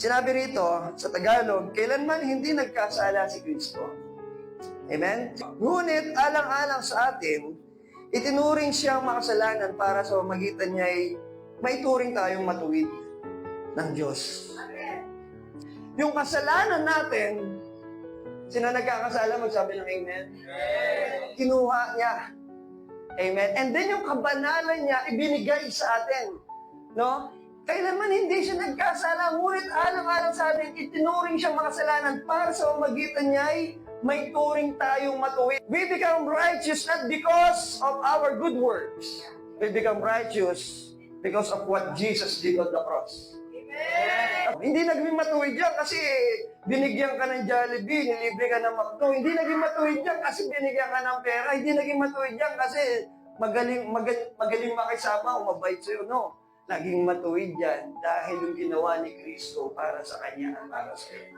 Sinabi rito sa Tagalog, kailanman hindi nagkasala si Kristo. Amen? Ngunit alang-alang sa atin, itinuring siyang makasalanan para sa pamagitan niya ay maituring tayong matuwid ng Diyos. Yung kasalanan natin, sino nagkakasala, magsabi ng Amen? Kinuha niya. Amen? And then yung kabanalan niya, ibinigay sa atin. No? Kailanman hindi siya nagkasala, ngunit alang-alang sa atin, itinuring siyang makasalanan para sa pamagitan niya ay may turing tayong matuwid. We become righteous not because of our good works. We become righteous because of what Jesus did on the cross. Hindi naging matuwid yan kasi binigyan ka ng Jollibee, nilibre ka ng McDo. Hindi naging matuwid yan kasi binigyan ka ng pera. Hindi naging matuwid yan kasi magaling, magaling, magaling makisama o mabait sa'yo. No. Naging matuwid yan dahil yung ginawa ni Kristo para sa Kanya at para sa iyo.